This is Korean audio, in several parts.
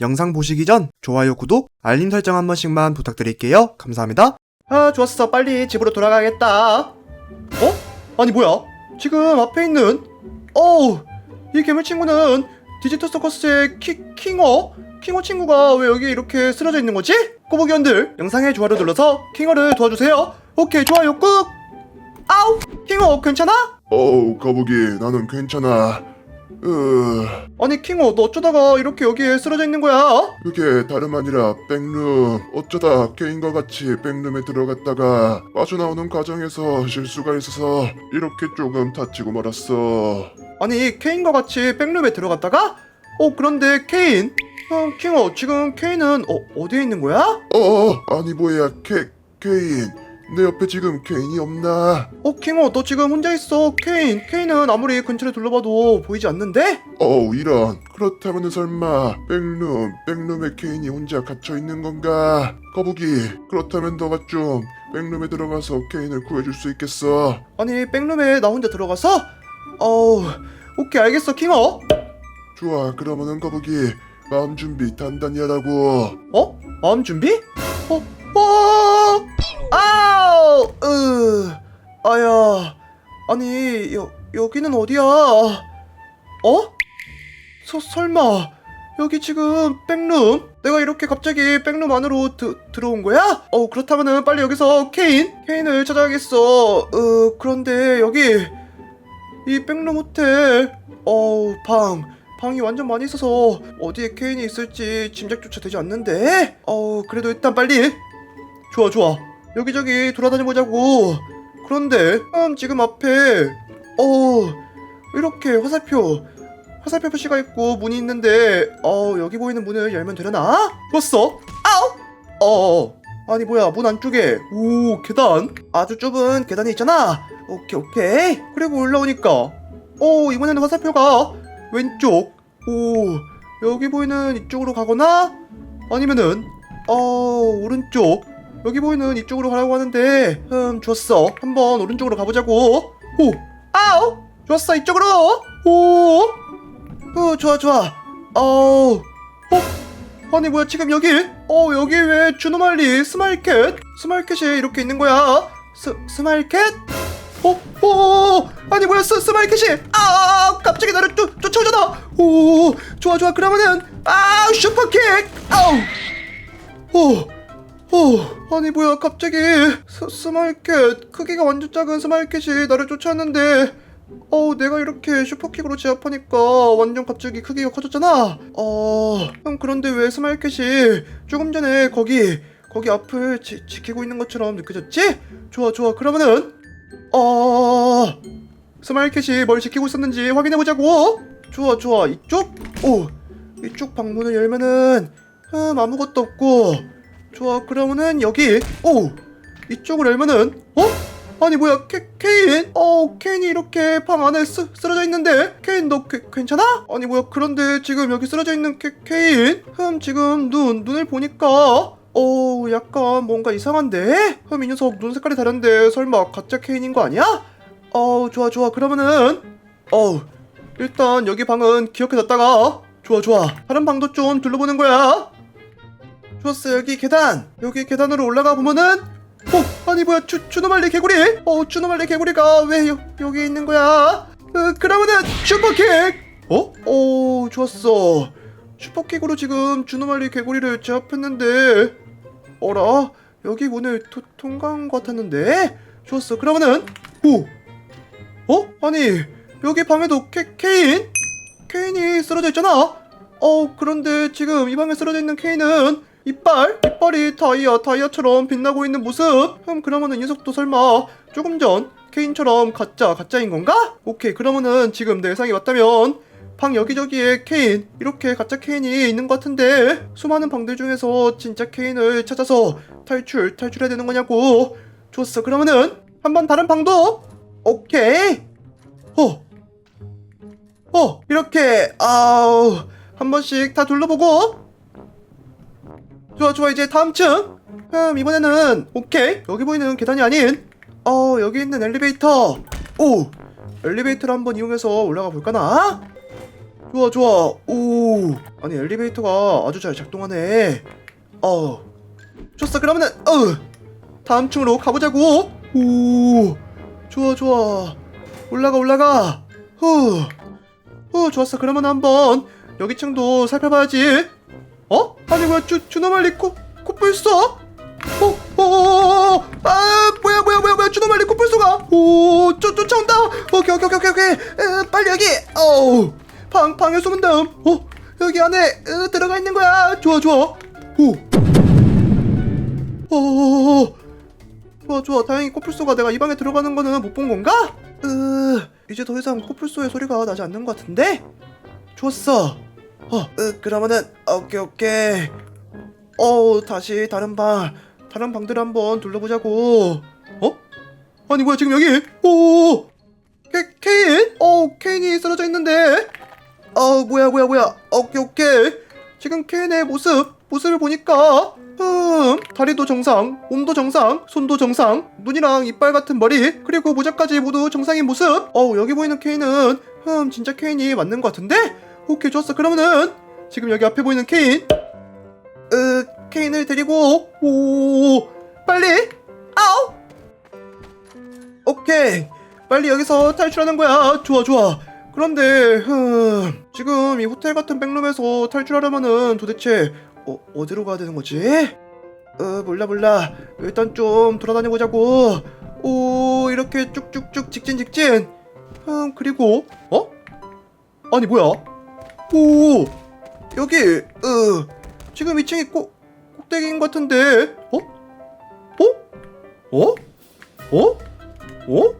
영상 보시기 전 좋아요, 구독, 알림 설정 한 번씩만 부탁드릴게요. 감사합니다. 아, 좋았어. 빨리 집으로 돌아가겠다. 어? 아니, 뭐야? 지금 앞에 있는, 어우, 이 괴물 친구는 디지털 서커스의 키, 킹어? 킹어 친구가 왜 여기 이렇게 쓰러져 있는 거지? 꼬부기원들, 영상에 좋아요 눌러서 킹어를 도와주세요. 오케이, 좋아요, 꾹! 아우! 킹어, 괜찮아? 어우 거북이 나는 괜찮아 으 아니, 킹어, 너 어쩌다가 이렇게 여기에 쓰러져 있는 거야? 그게 다름 아니라 백룸 어쩌다 개인과 같이 백룸에 들어갔다가 빠져나오는 과정에서 실수가 있어서 이렇게 조금 다치고 말았어. 아니 케인과 같이 백룸에 들어갔다가? 어 그런데 케인? 형 킹어 지금 케인은 어 어디에 있는 거야? 어 아니 뭐야 케 케인 내 옆에 지금 케인이 없나? 어 킹어 너 지금 혼자 있어. 케인 케인은 아무리 근처를 둘러봐도 보이지 않는데? 어우 이런. 그렇다면 설마 백룸 백룸에 케인이 혼자 gat혀 있는 건가? 거북이 그렇다면 너가 좀 백룸에 들어가서 케인을 구해줄 수 있겠어? 아니 백룸에 나 혼자 들어가서? 어우 오케이 알겠어 킹어 좋아 그러면은 거북이 마음 준비 단단히 하라고. 어? 마음 준비? 어 어, 아 아니 여 여기는 어디야? 어? 서, 설마 여기 지금 백룸? 내가 이렇게 갑자기 백룸 안으로 드, 들어온 거야? 어 그렇다면은 빨리 여기서 케인 케인을 찾아야겠어. 어 그런데 여기 이 백룸 호텔 어우 방 방이 완전 많이 있어서 어디에 케인이 있을지 짐작조차 되지 않는데 어 그래도 일단 빨리 좋아 좋아 여기저기 돌아다녀 보자고 그런데 음 지금 앞에 어 이렇게 화살표 화살표 표시가 있고 문이 있는데 어 여기 보이는 문을 열면 되려나? 좋았어? 아우 어 아니 뭐야 문 안쪽에. 오 계단. 아주 좁은 계단이 있잖아. 오케이 오케이. 그리고 올라오니까 오 이번에는 화살표가 왼쪽. 오 여기 보이는 이쪽으로 가거나 아니면은 어 오른쪽 여기 보이는 이쪽으로 가라고 하는데 음 좋았어. 한번 오른쪽으로 가보자고. 오. 아우 좋았어 이쪽으로. 오. 어, 좋아 좋아. 어우. 어? 아니 뭐야 지금 여기? 어 여기 왜 주노말리 스마일캣? 스마일캣이 이렇게 있는 거야? 스 스마일캣? 어? 어? 아니 뭐야 스, 스마일캣이? 아 갑자기 나를 쫓, 쫓아오잖아. 오 좋아 좋아. 그러면은 아 슈퍼킥 아우. 오 오, 아니 뭐야 갑자기. 스, 스마일캣 크기가 완전 작은 스마일캣이 나를 쫓아왔는데. 어 내가 이렇게 슈퍼킥으로 제압하니까 완전 갑자기 크기가 커졌잖아. 어형 그런데 왜 스마일캣이 조금 전에 거기 거기 앞을 지, 지키고 있는 것처럼 느껴졌지? 좋아 좋아. 그러면은 어 스마일캣이 뭘 지키고 있었는지 확인해보자고. 좋아 좋아. 이쪽? 오 이쪽 방문을 열면은 음 아무것도 없고 좋아 그러면은 여기 오 이쪽을 열면은 어? 아니 뭐야 케, 케인? 어 케인이 이렇게 방 안에 쓰, 쓰러져 있는데 케인 너 괴, 괜찮아? 아니 뭐야 그런데 지금 여기 쓰러져 있는 케, 케인? 흠 지금 눈 눈을 보니까 어 약간 뭔가 이상한데? 흠 이 녀석 눈 색깔이 다른데 설마 가짜 케인인 거 아니야? 어 좋아 좋아 그러면은 어 일단 여기 방은 기억해뒀다가 좋아 좋아 다른 방도 좀 둘러보는 거야 좋았어 여기 계단. 여기 계단으로 올라가 보면은 어 아니 뭐야 주, 주노말리 개구리? 어 주노말리 개구리가 왜 여, 여기 있는 거야? 어, 그러면은 슈퍼킥! 어? 어 좋았어. 슈퍼킥으로 지금 주노말리 개구리를 제압했는데 어라? 여기 문을 토, 통과한 것 같았는데? 좋았어. 그러면은 오! 어? 아니 여기 방에도 케, 케인? 케인이 쓰러져 있잖아? 어 그런데 지금 이 방에 쓰러져 있는 케인은 이빨? 이빨이 다이아 다이아처럼 빛나고 있는 모습 음 그러면은 이 녀석도 설마 조금 전 케인처럼 가짜 가짜인 건가? 오케이 그러면은 지금 내 예상이 맞다면 방 여기저기에 케인 이렇게 가짜 케인이 있는 것 같은데 수많은 방들 중에서 진짜 케인을 찾아서 탈출 탈출해야 되는 거냐고 좋았어 그러면은 한번 다른 방도 오케이 어 어, 이렇게 아우 한 번씩 다 둘러보고 좋아 좋아 이제 다음 층. 음, 이번에는 오케이. 여기 보이는 계단이 아닌 어 여기 있는 엘리베이터. 오 엘리베이터를 한번 이용해서 올라가 볼까나? 좋아 좋아. 오 아니 엘리베이터가 아주 잘 작동하네. 어 좋았어. 그러면은 어 다음 층으로 가보자고. 오 좋아 좋아. 올라가 올라가. 후, 후 좋았어. 그러면 한번 여기 층도 살펴봐야지 어? 아니 뭐야 주, 주노말 리 코, 코뿔소? 어? 어? 어? 아 뭐야 뭐야 뭐야 뭐야 주노말 리 코 뿔소가 오 쫓, 쫓아온다 오케이 오케이 오케이 오케이 에, 빨리 여기 어우 방, 방에 숨은 다음 어? 여기 안에 에, 들어가 있는 거야 좋아 좋아 오 어, 좋아 좋아 다행히 코뿔소가 내가 이 방에 들어가는 거는 못 본 건가? 으 이제 더 이상 코뿔소의 소리가 나지 않는 것 같은데? 좋았어 어 으, 그러면은 오케이 오케이. 어 다시 다른 방 다른 방들 한번 둘러보자고. 어? 아니 뭐야 지금 여기? 오 케, 케인? 어 케인이 쓰러져 있는데. 어 뭐야 뭐야 뭐야. 오케이 오케이. 지금 케인의 모습 모습을 보니까 음 다리도 정상 몸도 정상 손도 정상 눈이랑 이빨 같은 머리 그리고 모자까지 모두 정상인 모습. 어 여기 보이는 케인은 음 진짜 케인이 맞는 것 같은데 오케이 좋았어. 그러면은 지금 여기 앞에 보이는 케인. 으 케인을 데리고. 오 빨리. 아우 오케이. 빨리 여기서 탈출하는 거야. 좋아 좋아. 그런데 흠. 지금 이 호텔 같은 백룸에서 탈출하려면은 도대체 어, 어디로 가야 되는 거지? 어 몰라 몰라. 일단 좀 돌아다녀 보자고. 오 이렇게 쭉쭉쭉 직진 직진. 음 그리고 어? 아니 뭐야 오 여기 으 지금 2층이 꼭 꼭대기인 것 같은데 어? 어? 어? 어? 어?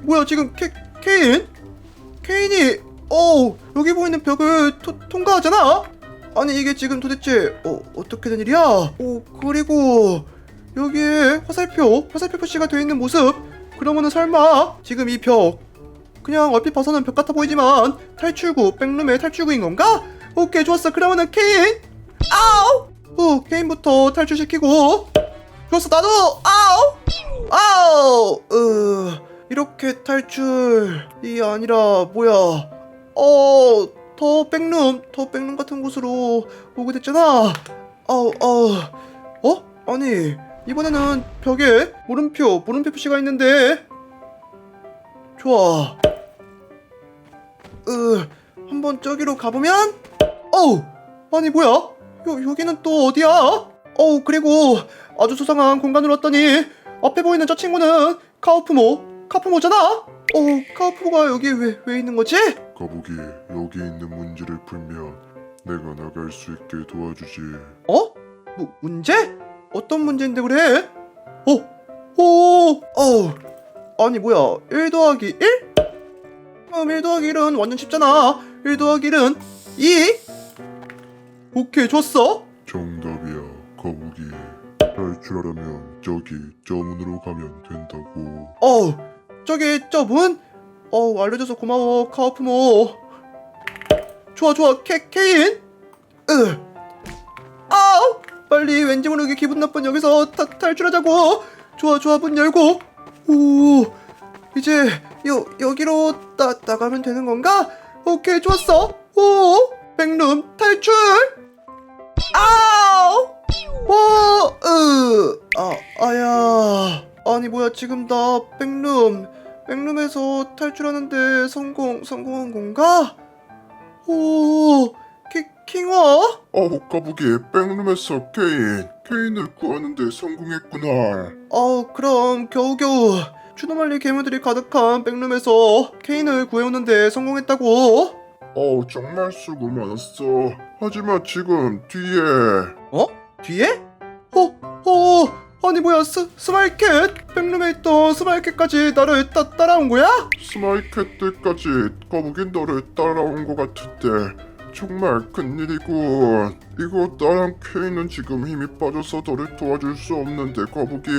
뭐야 지금 케, 케인? 케인이 어 여기 보이는 벽을 토, 통과하잖아? 아니 이게 지금 도대체 어, 어떻게 된 일이야? 오 그리고 여기에 화살표 화살표 표시가 되어 있는 모습 그러면은 설마 지금 이벽 그냥 얼핏 봐서는 벽 같아 보이지만 탈출구 백룸의 탈출구인 건가? 오케이 좋았어. 그러면은 케인! 아우 어 케인부터 탈출시키고. 좋았어 나도! 아우 아우 으 이렇게 탈출이 아니라 뭐야? 어더 백룸 더 백룸 같은 곳으로 오게 됐잖아. 아우 아우 어? 아니 이번에는 벽에 물음표 물음표 표시가 있는데. 좋아 으 한번 저기로 가보면 어우 아니 뭐야 여, 여기는 또 어디야 어우 그리고 아주 수상한 공간으로 왔더니 앞에 보이는 저 친구는 카우프모 카프모잖아 어 카우프모가 여기 왜, 왜 있는 거지? 거북이 여기 있는 문제를 풀면 내가 나갈 수 있게 도와주지. 어? 뭐 문제? 어떤 문제인데 그래? 어? 오! 어우 아니 뭐야 1 더하기 1? 그럼 1 더하기 1은 완전 쉽잖아. 1 더하기 1은 2 오케이 좋았어? 정답이야. 거북이. 탈출하려면 저기 저 문으로 가면 된다고. 어우 저기 저 문? 어우 알려줘서 고마워 카우프모. 좋아 좋아. 케, 케인? 으. 아우 빨리 왠지 모르게 기분 나쁜 여기서 타, 탈출하자고. 좋아 좋아. 문 열고. 오 이제 여, 여기로 따, 나가면 되는 건가? 오케이 좋았어 오 백룸 탈출 아우 와, 으, 아, 아야. 아니 뭐야 지금 나 백룸, 백룸에서 탈출하는데 성공, 성공한 건가? 오, 키, 킹어? 어우 거북이 백룸에서 케인. 케인을 구하는데 성공했구나. 어, 그럼 겨우겨우 추노말리 괴물들이 가득한 백룸에서 케인을 구해오는데 성공했다고? 어우 정말 수고 많았어. 하지만 지금 뒤에 어? 뒤에? 어, 어, 아니 뭐야 스, 스마일캣? 백룸에 있던 스마일캣까지 나를 따, 따라온 거야? 스마이캣들까지 거북이 너를 따라온 것 같은데 정말 큰일이군 이거 나랑 케이는 지금 힘이 빠져서 너를 도와줄 수 없는데 거북이.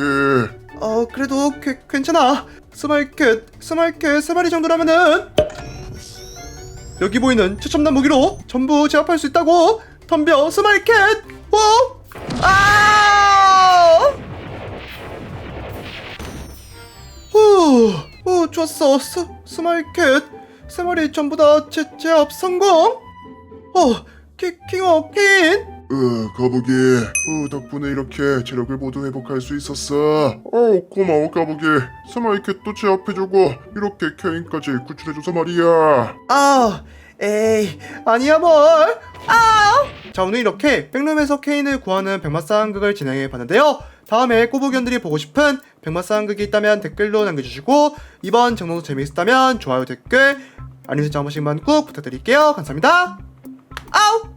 어 그래도 괴, 괜찮아. 스마일캣 스마일캣 세 마리 정도라면은. 여기 보이는 최첨단 무기로 전부 제압할 수 있다고. 덤벼 스마일캣. 어? 아! 후, 후 좋았어. 스, 스마일캣. 세 마리 전부 다 제, 제압 성공! 어, 키, 킹어 퀸! 으, 거북이. 어, 덕분에 이렇게 체력을 모두 회복할 수 있었어. 어, 고마워, 거북이. 스마이캣도 제압해주고, 이렇게 케인까지 구출해줘서 말이야. 아, 에이, 아니야 뭘. 아! 자, 오늘 이렇게 백룸에서 케인을 구하는 백마싸움극을 진행해 봤는데요. 다음에 꼬부견들이 보고 싶은 백마싸움극이 있다면 댓글로 남겨주시고 이번 정도도 재미있었다면 좋아요 댓글 알림 설정 한 번씩만 꾹 부탁드릴게요. 감사합니다. 아우!